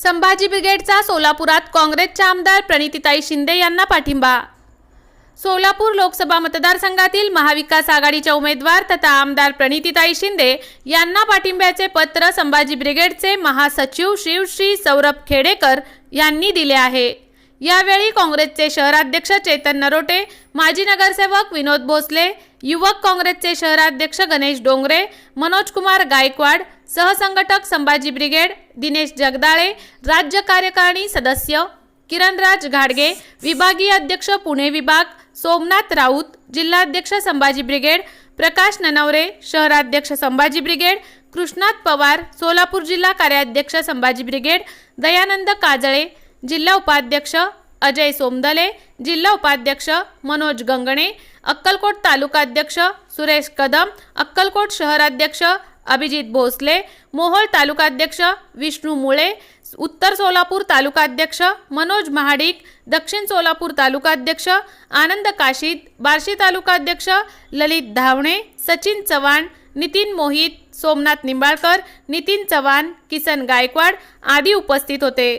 संभाजी ब्रिगेडचा सोलापुरात काँग्रेसच्या आमदार प्रणितीताई शिंदे यांना पाठिंबा. सोलापूर लोकसभा मतदारसंघातील महाविकास आघाडीच्या उमेदवार तथा आमदार प्रणितीताई शिंदे यांना पाठिंब्याचे पत्र संभाजी ब्रिगेडचे महासचिव शिवश्री सौरभ खेडेकर यांनी दिले आहे. यावेळी काँग्रेसचे शहराध्यक्ष चेतन नरोटे माजी नगरसेवक विनोद भोसले युवक काँग्रेसचे शहराध्यक्ष गणेश डोंगरे मनोज कुमार गायकवाड सहसंघटक संभाजी ब्रिगेड दिनेश जगदाळे राज्य कार्यकारिणी सदस्य किरणराज घाडगे विभागीय अध्यक्ष पुणे विभाग सोमनाथ राऊत जिल्हाध्यक्ष संभाजी ब्रिगेड प्रकाश ननवरे शहराध्यक्ष संभाजी ब्रिगेड कृष्णात पवार सोलापूर जिल्हा कार्याध्यक्ष संभाजी ब्रिगेड दयानंद काजळे जिल्हा उपाध्यक्ष अजय सोमदले जिल्हा उपाध्यक्ष मनोज गंगणे अक्कलकोट तालुकाध्यक्ष सुरेश कदम अक्कलकोट शहराध्यक्ष अभिजित भोसले मोहोळ तालुकाध्यक्ष विष्णू मुळे उत्तर सोलापूर तालुकाध्यक्ष मनोज महाडिक दक्षिण सोलापूर तालुकाध्यक्ष आनंद काशीद बार्शी तालुकाध्यक्ष ललित धावणे सचिन चव्हाण नितीन मोहित सोमनाथ निंबाळकर नितीन चव्हाण किसन गायकवाड आदी उपस्थित होते.